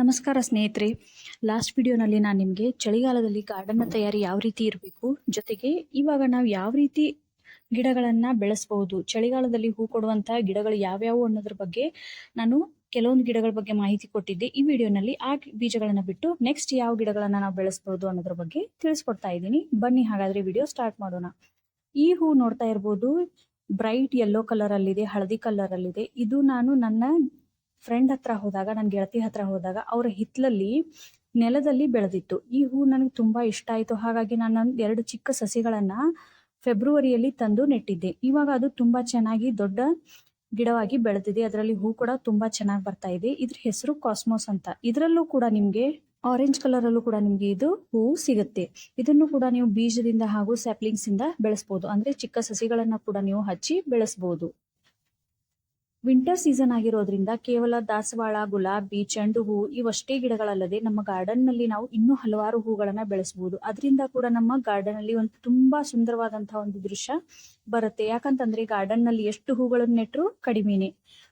ನಮಸ್ಕಾರ ಸ್ನೇಹಿತರೆ. ಲಾಸ್ಟ್ ವಿಡಿಯೋನಲ್ಲಿ ನಾನು ನಿಮಗೆ ಚಳಿಗಾಲದಲ್ಲಿ ಗಾರ್ಡನ್ನ ತಯಾರಿ ಯಾವ ರೀತಿ ಇರಬೇಕು, ಜೊತೆಗೆ ಇವಾಗ ನಾವು ಯಾವ ರೀತಿ ಗಿಡಗಳನ್ನು ಬೆಳೆಸ್ಬೋದು ಚಳಿಗಾಲದಲ್ಲಿ ಹೂ ಕೊಡುವಂತಹ ಗಿಡಗಳು ಯಾವ್ಯಾವು ಅನ್ನೋದ್ರ ಬಗ್ಗೆ ನಾನು ಕೆಲವೊಂದು ಗಿಡಗಳ ಬಗ್ಗೆ ಮಾಹಿತಿ ಕೊಟ್ಟಿದ್ದೆ. ಈ ವಿಡಿಯೋನಲ್ಲಿ ಆ ಬೀಜಗಳನ್ನು ಬಿಟ್ಟು ನೆಕ್ಸ್ಟ್ ಯಾವ ಗಿಡಗಳನ್ನು ನಾವು ಬೆಳೆಸಬಹುದು ಅನ್ನೋದ್ರ ಬಗ್ಗೆ ತಿಳಿಸ್ಕೊಡ್ತಾ ಇದ್ದೀನಿ. ಬನ್ನಿ ಹಾಗಾದ್ರೆ ವಿಡಿಯೋ ಸ್ಟಾರ್ಟ್ ಮಾಡೋಣ. ಈ ಹೂ ನೋಡ್ತಾ ಇರ್ಬೋದು ಬ್ರೈಟ್ ಯೆಲ್ಲೋ ಕಲರ್ ಅಲ್ಲಿದೆ, ಹಳದಿ ಕಲರ್ ಅಲ್ಲಿದೆ. ಇದು ನಾನು ನನ್ನ ಫ್ರೆಂಡ್ ಹತ್ರ ಹೋದಾಗ ನನ್ನ ಗೆಳತಿ ಹತ್ರ ಹೋದಾಗ ಅವರ ಹಿತ್ತಲಲ್ಲಿ ನೆಲದಲ್ಲಿ ಬೆಳೆದಿತ್ತು. ಈ ಹೂ ನನಗೆ ತುಂಬಾ ಇಷ್ಟ ಆಯಿತು. ಹಾಗಾಗಿ ನಾನು ಎರಡು ಚಿಕ್ಕ ಸಸಿಗಳನ್ನ ಫೆಬ್ರವರಿಯಲ್ಲಿ ತಂದು ನೆಟ್ಟಿದ್ದೆ. ಇವಾಗ ಅದು ತುಂಬಾ ಚೆನ್ನಾಗಿ ದೊಡ್ಡ ಗಿಡವಾಗಿ ಬೆಳೆದಿದೆ. ಅದರಲ್ಲಿ ಹೂ ಕೂಡ ತುಂಬಾ ಚೆನ್ನಾಗಿ ಬರ್ತಾ ಇದೆ. ಇದ್ರ ಹೆಸರು ಕಾಸ್ಮೋಸ್ ಅಂತ. ಇದರಲ್ಲೂ ಕೂಡ ನಿಮಗೆ ಆರೆಂಜ್ ಕಲರ್ ಅಲ್ಲೂ ಕೂಡ ನಿಮ್ಗೆ ಇದು ಹೂ ಸಿಗುತ್ತೆ. ಇದನ್ನು ಕೂಡ ನೀವು ಬೀಜದಿಂದ ಹಾಗೂ ಸ್ಯಾಪ್ಲಿಂಗ್ಸ್ ಇಂದ ಬೆಳೆಸಬಹುದು ಅಂದ್ರೆ ಚಿಕ್ಕ ಸಸಿಗಳನ್ನ ಕೂಡ ನೀವು ಹಚ್ಚಿ ಬೆಳೆಸಬಹುದು ವಿಂಟರ್ ಸೀಸನ್ ಆಗಿರೋದ್ರಿಂದ ಕೇವಲ ದಾಸವಾಳ, ಗುಲಾಬಿ ಚೆಂಡು ಹೂ ಇವಷ್ಟೇ ಗಿಡಗಳಲ್ಲದೆ ನಮ್ಮ ಗಾರ್ಡನ್ನಲ್ಲಿ ನಾವು ಇನ್ನೂ ಹಲವಾರು ಹೂಗಳನ್ನ ಬೆಳೆಸಬಹುದು ಅದರಿಂದ ಕೂಡ ನಮ್ಮ ಗಾರ್ಡನ್ ಅಲ್ಲಿ ಒಂದು ತುಂಬಾ ಸುಂದರವಾದಂತಹ ಒಂದು ದೃಶ್ಯ ಬರುತ್ತೆ. ಯಾಕಂತಂದ್ರೆ ಗಾರ್ಡನ್ನಲ್ಲಿ ಎಷ್ಟು ಹೂಗಳನ್ನು ನೆಟ್ಟರು ಕಡಿಮೆನೆ.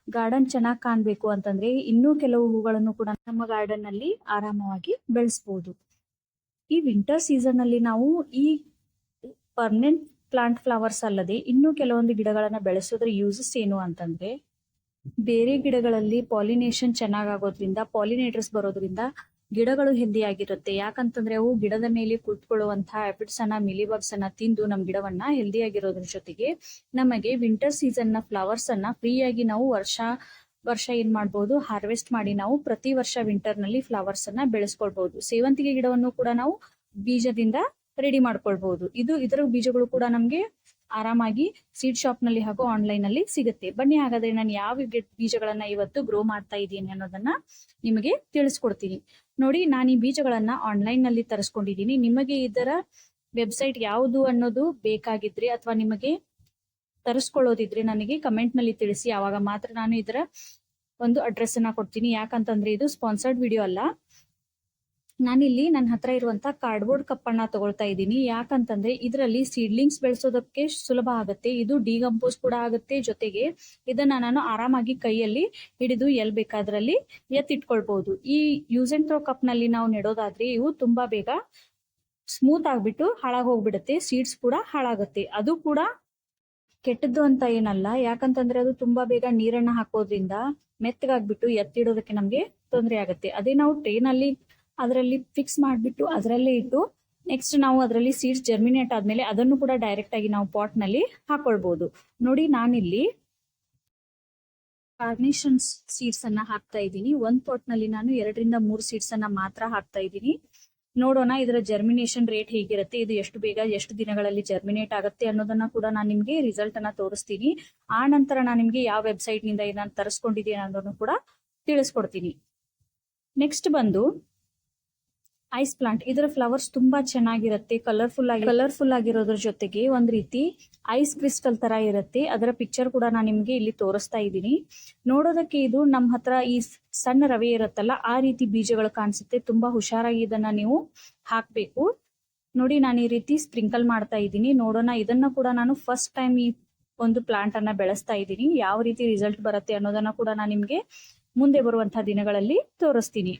ಗಾರ್ಡನ್ ಚೆನ್ನಾಗಿ ಕಾಣ್ಬೇಕು ಅಂತಂದ್ರೆ ಇನ್ನೂ ಕೆಲವು ಹೂಗಳನ್ನು ಕೂಡ ನಮ್ಮ ಗಾರ್ಡನ್ನಲ್ಲಿ ಆರಾಮವಾಗಿ ಬೆಳೆಸಬಹುದು ಈ ವಿಂಟರ್ ಸೀಸನ್ ಅಲ್ಲಿ ನಾವು ಈ ಪರ್ಮನೆಂಟ್ ಪ್ಲಾಂಟ್ ಫ್ಲವರ್ಸ್ ಅಲ್ಲದೆ ಇನ್ನೂ ಕೆಲವೊಂದು ಗಿಡಗಳನ್ನ ಬೆಳೆಸೋದ್ರ ಯೂಸಸ್ ಏನು ಅಂತಂದ್ರೆ ಬೇರೆ ಗಿಡಗಳಲ್ಲಿ ಪಾಲಿನೇಷನ್ ಚೆನ್ನಾಗಾಗೋದ್ರಿಂದ, ಪಾಲಿನೇಟರ್ಸ್ ಬರೋದ್ರಿಂದ ಗಿಡಗಳು ಹೆಲ್ದಿ ಆಗಿರುತ್ತೆ. ಯಾಕಂತಂದ್ರೆ ಅವು ಗಿಡದ ಮೇಲೆ ಕುಳಿತುಕೊಳ್ಳುವಂತಹ ಆಪಿಡ್ಸ್ ಅನ್ನ ಮಿಲಿಬಗ್ಸ್ ಅನ್ನ ತಿಂದು ನಮ್ ಗಿಡವನ್ನ ಹೆಲ್ದಿ ಆಗಿರೋದ್ರ ಜೊತೆಗೆ ನಮಗೆ ವಿಂಟರ್ ಸೀಸನ್ನ ಫ್ಲವರ್ಸ್ ಅನ್ನ ಫ್ರೀ ಆಗಿ ನಾವು ವರ್ಷ ವರ್ಷ ಏನ್ ಮಾಡ್ಬೋದು ಹಾರ್ವೆಸ್ಟ್ ಮಾಡಿ ನಾವು ಪ್ರತಿ ವರ್ಷ ವಿಂಟರ್ನಲ್ಲಿ ಫ್ಲವರ್ಸ್ ಅನ್ನ ಬೆಳೆಸ್ಕೊಳ್ಬಹುದು ಸೇವಂತಿಗೆ ಗಿಡವನ್ನು ಕೂಡ ನಾವು ಬೀಜದಿಂದ ರೆಡಿ ಮಾಡ್ಕೊಳ್ಬಹುದು ಇದು, ಇದರ ಬೀಜಗಳು ಕೂಡ ನಮ್ಗೆ ಆರಾಮಾಗಿ ಸೀಡ್ ಶಾಪ್ನಲ್ಲಿ ಹಾಗೂ ಆನ್ಲೈನ್ನಲ್ಲಿ ಸಿಗುತ್ತೆ. ಬನ್ನಿ, ಹಾಗಾದ್ರೆ ನಾನು ಯಾವ ಬೀಜಗಳನ್ನ ಇವತ್ತು ಗ್ರೋ ಮಾಡ್ತಾ ಇದ್ದೀನಿ ಅನ್ನೋದನ್ನ ನಿಮಗೆ ತಿಳಿಸ್ಕೊಡ್ತೀನಿ. ನೋಡಿ, ನಾನು ಈ ಬೀಜಗಳನ್ನ ಆನ್ಲೈನ್ನಲ್ಲಿ ತರಿಸ್ಕೊಂಡಿದ್ದೀನಿ. ನಿಮಗೆ ಇದರ ವೆಬ್ಸೈಟ್ ಯಾವುದು ಅನ್ನೋದು ಬೇಕಾಗಿದ್ರೆ ಅಥವಾ ನಿಮಗೆ ತರಿಸ್ಕೊಳ್ಳೋದಿದ್ರೆ ನನಗೆ ಕಮೆಂಟ್ನಲ್ಲಿ ತಿಳಿಸಿ. ಆವಾಗ ಮಾತ್ರ ನಾನು ಇದರ ಒಂದು ಅಡ್ರೆಸ್ ಅನ್ನ ಕೊಡ್ತೀನಿ. ಯಾಕಂತಂದ್ರೆ ಇದು ಸ್ಪಾನ್ಸರ್ಡ್ ವಿಡಿಯೋ ಅಲ್ಲ. ನಾನಿಲ್ಲಿ ನನ್ನ ಹತ್ರ ಇರುವಂತ ಕಾರ್ಡ್ಬೋರ್ಡ್ ಕಪ್ಪಣ್ಣ ತಗೊಳ್ತಾ ಇದ್ದೀನಿ. ಯಾಕಂತಂದ್ರೆ ಇದರಲ್ಲಿ ಸೀಡ್ಲಿಂಗ್ಸ್ ಬೆಳೆಸೋದಕ್ಕೆ ಸುಲಭ ಆಗುತ್ತೆ. ಇದು ಡಿಗಂಪೋಸ್ ಕೂಡ ಆಗುತ್ತೆ ಜೊತೆಗೆ ಇದನ್ನ ನಾನು ಆರಾಮಾಗಿ ಕೈಯಲ್ಲಿ ಹಿಡಿದು ಎಲ್ ಬೇಕಾದ್ರಲ್ಲಿ ಎತ್ತಿಟ್ಕೊಳ್ಬಹುದು ಈ ಯೂಸ್ ಅಂಡ್ ಥ್ರೋ ಕಪ್ನಲ್ಲಿ ನಾವು ನೆಡೋದಾದ್ರೆ ಇವು ತುಂಬಾ ಬೇಗ ಸ್ಮೂತ್ ಆಗಿಬಿಟ್ಟು ಹಾಳಾಗ್ ಹೋಗ್ಬಿಡುತ್ತೆ ಸೀಡ್ಸ್ ಕೂಡ ಹಾಳಾಗುತ್ತೆ. ಅದು ಕೂಡ ಕೆಟ್ಟದ್ದು ಅಂತ ಏನಲ್ಲ. ಯಾಕಂತಂದ್ರೆ ಅದು ತುಂಬಾ ಬೇಗ ನೀರನ್ನ ಹಾಕೋದ್ರಿಂದ ಮೆತ್ತಗಾಗ್ಬಿಟ್ಟು ಎತ್ತಿಡೋದಕ್ಕೆ ನಮಗೆ ತೊಂದರೆ ಆಗುತ್ತೆ. ಅದೇ ನಾವು ಟ್ರೇನಲ್ಲಿ ಅದರಲ್ಲಿ ಫಿಕ್ಸ್ ಮಾಡ್ಬಿಟ್ಟು ಅದರಲ್ಲೇ ಇಟ್ಟು ನೆಕ್ಸ್ಟ್ ನಾವು ಅದರಲ್ಲಿ ಸೀಡ್ಸ್ ಜರ್ಮಿನೇಟ್ ಆದ್ಮೇಲೆ ಅದನ್ನು ಕೂಡ ಡೈರೆಕ್ಟ್ ಆಗಿ ನಾವು ಪಾಟ್ನಲ್ಲಿ ಹಾಕೊಳ್ಬಹುದು ನೋಡಿ ನಾನಿಲ್ಲಿ ಕಾರ್ನೇಷನ್ ಸೀಡ್ಸ್ ಅನ್ನ ಹಾಕ್ತಾ ಇದ್ದೀನಿ. ಒಂದ್ ಪಾಟ್ನಲ್ಲಿ ನಾನು ಎರಡರಿಂದ ಮೂರು ಸೀಡ್ಸ್ ಅನ್ನ ಮಾತ್ರ ಹಾಕ್ತಾ ಇದ್ದೀನಿ. ನೋಡೋಣ ಇದರ ಜರ್ಮಿನೇಷನ್ ರೇಟ್ ಹೇಗಿರುತ್ತೆ, ಇದು ಎಷ್ಟು ಬೇಗ ಎಷ್ಟು ದಿನಗಳಲ್ಲಿ ಜರ್ಮಿನೇಟ್ ಆಗುತ್ತೆ ಅನ್ನೋದನ್ನ ಕೂಡ ನಾನು ನಿಮ್ಗೆ ರಿಸಲ್ಟ್ ಅನ್ನ ತೋರಿಸ್ತೀನಿ. ಆ ನಂತರ ನಾನು ನಿಮ್ಗೆ ಯಾವ ವೆಬ್ಸೈಟ್ನಿಂದ ಇದನ್ನ ತರಿಸ್ಕೊಂಡಿದ್ದೀನಿ ಅನ್ನೋದನ್ನು ಕೂಡ ತಿಳಿಸ್ಕೊಡ್ತೀನಿ. ನೆಕ್ಸ್ಟ್ ಬಂದು ಐಸ್ ಪ್ಲಾಂಟ್. ಇದರ ಫ್ಲವರ್ಸ್ ತುಂಬಾ ಚೆನ್ನಾಗಿರುತ್ತೆ ಕಲರ್ಫುಲ್ ಆಗಿ ಕಲರ್ಫುಲ್ ಆಗಿರೋದ್ರ ಜೊತೆಗೆ ಒಂದ್ ರೀತಿ ಐಸ್ ಕ್ರಿಸ್ಟಲ್ ತರ ಇರುತ್ತೆ. ಅದರ ಪಿಕ್ಚರ್ ಕೂಡ ನಾನು ನಿಮ್ಗೆ ಇಲ್ಲಿ ತೋರಿಸ್ತಾ ಇದ್ದೀನಿ. ನೋಡೋದಕ್ಕೆ ಇದು ನಮ್ಮ ಹತ್ರ ಈ ಸಣ್ಣ ರವೆ ಇರುತ್ತಲ್ಲ, ಆ ರೀತಿ ಬೀಜಗಳು ಕಾಣಿಸುತ್ತೆ. ತುಂಬಾ ಹುಷಾರಾಗಿ ಇದನ್ನ ನೀವು ಹಾಕ್ಬೇಕು. ನೋಡಿ, ನಾನು ಈ ರೀತಿ ಸ್ಪ್ರಿಂಕಲ್ ಮಾಡ್ತಾ ಇದ್ದೀನಿ. ನೋಡೋಣ, ಇದನ್ನ ಕೂಡ ನಾನು ಫಸ್ಟ್ ಟೈಮ್ ಈ ಒಂದು ಪ್ಲಾಂಟ್ ಅನ್ನ ಬೆಳೆಸ್ತಾ ಇದ್ದೀನಿ. ಯಾವ ರೀತಿ ರಿಸಲ್ಟ್ ಬರುತ್ತೆ ಅನ್ನೋದನ್ನ ಕೂಡ ನಾನು ನಿಮ್ಗೆ ಮುಂದೆ ಬರುವಂತಹ ದಿನಗಳಲ್ಲಿ ತೋರಿಸ್ತೀನಿ.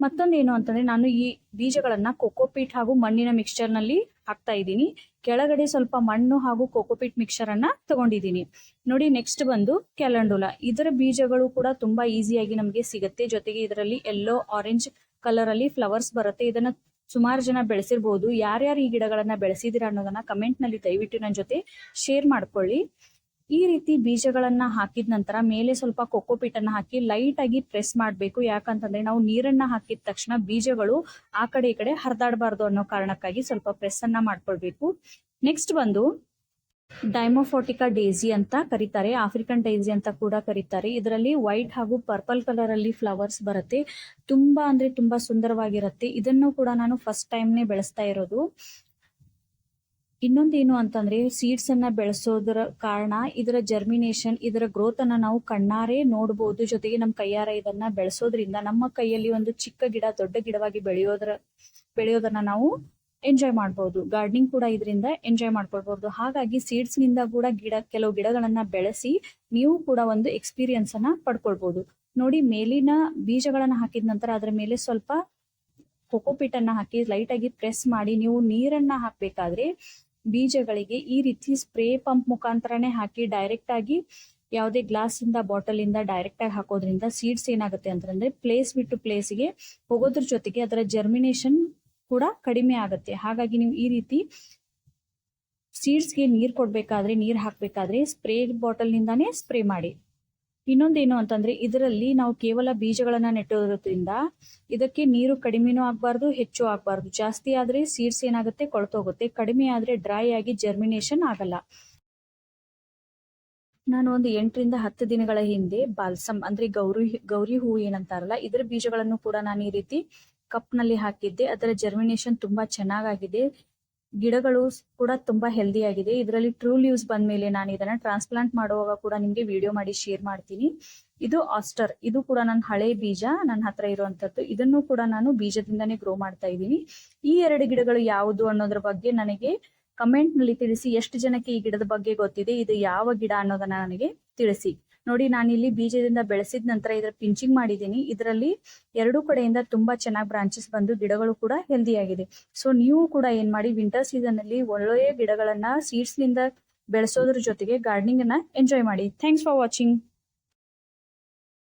ಮತ್ತೊಂದೇನು ಅಂತಂದ್ರೆ ನಾನು ಈ ಬೀಜಗಳನ್ನ ಕೊಕೋಪೀಟ್ ಹಾಗೂ ಮಣ್ಣಿನ ಮಿಕ್ಸ್ಚರ್ನಲ್ಲಿ ಹಾಕ್ತಾ ಇದ್ದೀನಿ. ಕೆಳಗಡೆ ಸ್ವಲ್ಪ ಮಣ್ಣು ಹಾಗೂ ಕೊಕೋಪೀಟ್ ಮಿಕ್ಸ್ಚರ್ ಅನ್ನ ತಗೊಂಡಿದ್ದೀನಿ. ನೋಡಿ ನೆಕ್ಸ್ಟ್ ಬಂದು ಕ್ಯಾಲೆಂಡುಲಾ ಇದರ ಬೀಜಗಳು ಕೂಡ ತುಂಬಾ ಈಸಿಯಾಗಿ ನಮಗೆ ಸಿಗುತ್ತೆ. ಜೊತೆಗೆ ಇದರಲ್ಲಿ ಎಲ್ಲೋ ಆರೆಂಜ್ ಕಲರ್ ಅಲ್ಲಿ ಫ್ಲವರ್ಸ್ ಬರುತ್ತೆ. ಇದನ್ನ ಸುಮಾರು ಜನ ಬೆಳೆಸಿರ್ಬೋದು. ಯಾರ್ಯಾರು ಈ ಗಿಡಗಳನ್ನ ಬೆಳೆಸಿದಿರ ಅನ್ನೋದನ್ನ ಕಮೆಂಟ್ನಲ್ಲಿ ದಯವಿಟ್ಟು ನನ್ನ ಜೊತೆ ಶೇರ್ ಮಾಡ್ಕೊಳ್ಳಿ. ಈ ರೀತಿ ಬೀಜಗಳನ್ನ ಹಾಕಿದ ನಂತರ ಮೇಲೆ ಸ್ವಲ್ಪ ಕೊಕ್ಕೋ ಅನ್ನ ಹಾಕಿ ಲೈಟ್ ಆಗಿ ಪ್ರೆಸ್ ಮಾಡಬೇಕು. ಯಾಕಂತಂದ್ರೆ ನಾವು ನೀರನ್ನ ಹಾಕಿದ ತಕ್ಷಣ ಬೀಜಗಳು ಆ ಕಡೆ ಈ ಕಡೆ ಹರಿದಾಡಬಾರ್ದು ಅನ್ನೋ ಕಾರಣಕ್ಕಾಗಿ ಸ್ವಲ್ಪ ಪ್ರೆಸ್ ಅನ್ನ ಮಾಡ್ಕೊಳ್ಬೇಕು. ನೆಕ್ಸ್ಟ್ ಬಂದು ಡೈಮೋಫೋಟಿಕಾ ಡೇಸಿ ಅಂತ ಕರೀತಾರೆ. ಆಫ್ರಿಕನ್ ಡೇಸಿ ಅಂತ ಕೂಡ ಕರೀತಾರೆ. ಇದರಲ್ಲಿ ವೈಟ್ ಹಾಗೂ ಪರ್ಪಲ್ ಕಲರ್ ಅಲ್ಲಿ ಫ್ಲವರ್ಸ್ ಬರುತ್ತೆ. ತುಂಬಾ ಅಂದ್ರೆ ತುಂಬಾ ಸುಂದರವಾಗಿರುತ್ತೆ. ಇದನ್ನು ಕೂಡ ನಾನು ಫಸ್ಟ್ ಟೈಮ್ನೇ ಬೆಳೆಸ್ತಾ ಇರೋದು. ಇನ್ನೊಂದೇನು ಅಂತಂದ್ರೆ ಸೀಡ್ಸ್ ಅನ್ನ ಬೆಳೆಸೋದರ ಕಾರಣ ಇದರ ಜರ್ಮಿನೇಷನ್ ಇದರ ಗ್ರೋತ್ ಅನ್ನ ನಾವು ಕಣ್ಣಾರೆ ನೋಡಬಹುದು ಜೊತೆಗೆ ನಮ್ಮ ಕೈಯಾರ ಇದನ್ನ ಬೆಳೆಸೋದ್ರಿಂದ ನಮ್ಮ ಕೈಯಲ್ಲಿ ಒಂದು ಚಿಕ್ಕ ಗಿಡ, ದೊಡ್ಡ ಗಿಡವಾಗಿ ಬೆಳೆಯೋದ್ರ, ಬೆಳೆಯೋದನ್ನ ನಾವು ಎಂಜಾಯ್ ಮಾಡ್ಬೋದು. ಗಾರ್ಡನಿಂಗ್ ಕೂಡ ಇದರಿಂದ ಎಂಜಾಯ್ ಮಾಡ್ಕೊಳ್ಬಹುದು ಹಾಗಾಗಿ ಸೀಡ್ಸ್ನಿಂದ ಕೂಡ ಗಿಡ, ಕೆಲವು ಗಿಡಗಳನ್ನ ಬೆಳೆಸಿ ನೀವು ಕೂಡ ಒಂದು ಎಕ್ಸ್ಪೀರಿಯನ್ಸ್ ಅನ್ನ ಪಡ್ಕೊಳ್ಬಹುದು ನೋಡಿ, ಮೇಲಿನ ಬೀಜಗಳನ್ನ ಹಾಕಿದ ನಂತರ ಅದರ ಮೇಲೆ ಸ್ವಲ್ಪ ಕೊಕೋಪಿಟ್ ಅನ್ನ ಹಾಕಿ ಲೈಟ್ ಆಗಿ ಪ್ರೆಸ್ ಮಾಡಿ, ನೀವು ನೀರನ್ನ ಹಾಕ್ಬೇಕಾದ್ರೆ ಬೀಜಗಳಿಗೆ ಈ ರೀತಿ ಸ್ಪ್ರೇ ಪಂಪ್ ಮುಖಾಂತರನೇ ಹಾಕಿ ಡೈರೆಕ್ಟ್ ಆಗಿ ಯಾವುದೇ ಗ್ಲಾಸ್ ಇಂದ ಬಾಟಲ್ ಇಂದ ಡೈರೆಕ್ಟ್ ಆಗಿ ಹಾಕೋದ್ರಿಂದ ಸೀಡ್ಸ್ ಏನಾಗುತ್ತೆ ಅಂತಂದ್ರೆ ಪ್ಲೇಸ್ ಬಿಟ್ಟು ಪ್ಲೇಸ್ಗೆ ಹೋಗೋದ್ರ ಜೊತೆಗೆ ಅದರ ಜರ್ಮಿನೇಷನ್ ಕೂಡ ಕಡಿಮೆ ಆಗುತ್ತೆ. ಹಾಗಾಗಿ ನೀವು ಈ ರೀತಿ ಸೀಡ್ಸ್ಗೆ ನೀರ್ ಕೊಡ್ಬೇಕಾದ್ರೆ, ನೀರ್ ಹಾಕ್ಬೇಕಾದ್ರೆ ಸ್ಪ್ರೇ ಬಾಟಲ್ ನಿಂದಾನೇ ಸ್ಪ್ರೇ ಮಾಡಿ. ಇನ್ನೊಂದೇನು ಅಂತಂದ್ರೆ ಇದರಲ್ಲಿ ನಾವು ಕೇವಲ ಬೀಜಗಳನ್ನ ನೆಟ್ಟೋದ್ರಿಂದ ಇದಕ್ಕೆ ನೀರು ಕಡಿಮೆನೂ ಆಗಬಾರ್ದು, ಹೆಚ್ಚು ಆಗಬಾರ್ದು. ಜಾಸ್ತಿ ಆದ್ರೆ ಸೀಡ್ಸ್ ಏನಾಗುತ್ತೆ? ಕೊಳ್ತೋಗುತ್ತೆ. ಕಡಿಮೆ ಆದ್ರೆ ಡ್ರೈ ಆಗಿ ಜರ್ಮಿನೇಷನ್ ಆಗಲ್ಲ. ನಾನು ಒಂದು ಎಂಟರಿಂದ ಹತ್ತು ದಿನಗಳ ಹಿಂದೆ ಬಾಲ್ಸಮ್ ಅಂದ್ರೆ ಗೌರಿ ಗೌರಿ ಹೂ ಏನಂತಾರಲ್ಲ, ಇದರ ಬೀಜಗಳನ್ನು ಕೂಡ ನಾನು ಈ ರೀತಿ ಕಪ್ನಲ್ಲಿ ಹಾಕಿದ್ದೆ. ಅದರ ಜರ್ಮಿನೇಷನ್ ತುಂಬಾ ಚೆನ್ನಾಗಾಗಿದೆ. ಗಿಡಗಳು ಕೂಡ ತುಂಬಾ ಹೆಲ್ದಿ ಆಗಿದೆ. ಇದರಲ್ಲಿ ಟ್ರೂ ಲೀವ್ಸ್ ಬಂದ್ಮೇಲೆ ನಾನು ಇದನ್ನ ಟ್ರಾನ್ಸ್ಪ್ಲಾಂಟ್ ಮಾಡುವಾಗ ಕೂಡ ನಿಮ್ಗೆ ವಿಡಿಯೋ ಮಾಡಿ ಶೇರ್ ಮಾಡ್ತೀನಿ. ಇದು ಆಸ್ಟರ್ ಇದು ಕೂಡ ನನ್ನ ಹಳೆ ಬೀಜ ನನ್ನ ಹತ್ರ ಇರುವಂತದ್ದು. ಇದನ್ನು ಕೂಡ ನಾನು ಬೀಜದಿಂದನೇ ಗ್ರೋ ಮಾಡ್ತಾ ಇದ್ದೀನಿ. ಈ ಎರಡು ಗಿಡಗಳು ಯಾವುದು ಅನ್ನೋದ್ರ ಬಗ್ಗೆ ನನಗೆ ಕಮೆಂಟ್ನಲ್ಲಿ ತಿಳಿಸಿ, ಎಷ್ಟು ಜನಕ್ಕೆ ಈ ಗಿಡದ ಬಗ್ಗೆ ಗೊತ್ತಿದೆ, ಇದು ಯಾವ ಗಿಡ ಅನ್ನೋದನ್ನ ನನಗೆ ತಿಳಿಸಿ. ನೋಡಿ ನಾನಿಲ್ಲಿ ಬೀಜದಿಂದ ಬೆಳೆಸಿದ ನಂತರ ಇದರ ಪಿಂಚಿಂಗ್ ಮಾಡಿದ್ದೀನಿ. ಇದರಲ್ಲಿ ಎರಡು ಕಡೆಯಿಂದ ತುಂಬಾ ಚೆನ್ನಾಗಿ ಬ್ರಾಂಚಸ್ ಬಂದು ಗಿಡಗಳು ಕೂಡ ಹೆಲ್ದಿ ಆಗಿದೆ. ಸೊ ನೀವು ಕೂಡ ಏನ್ ಮಾಡಿ ವಿಂಟರ್ ಸೀಸನ್ ಅಲ್ಲಿ ಒಳ್ಳೆಯ ಗಿಡಗಳನ್ನ ಸೀಡ್ಸ್ನಿಂದ ಬೆಳೆಸೋದ್ರ ಜೊತೆಗೆ ಗಾರ್ಡನಿಂಗ್ ಅನ್ನ ಎಂಜಾಯ್ ಮಾಡಿ. Thanks for watching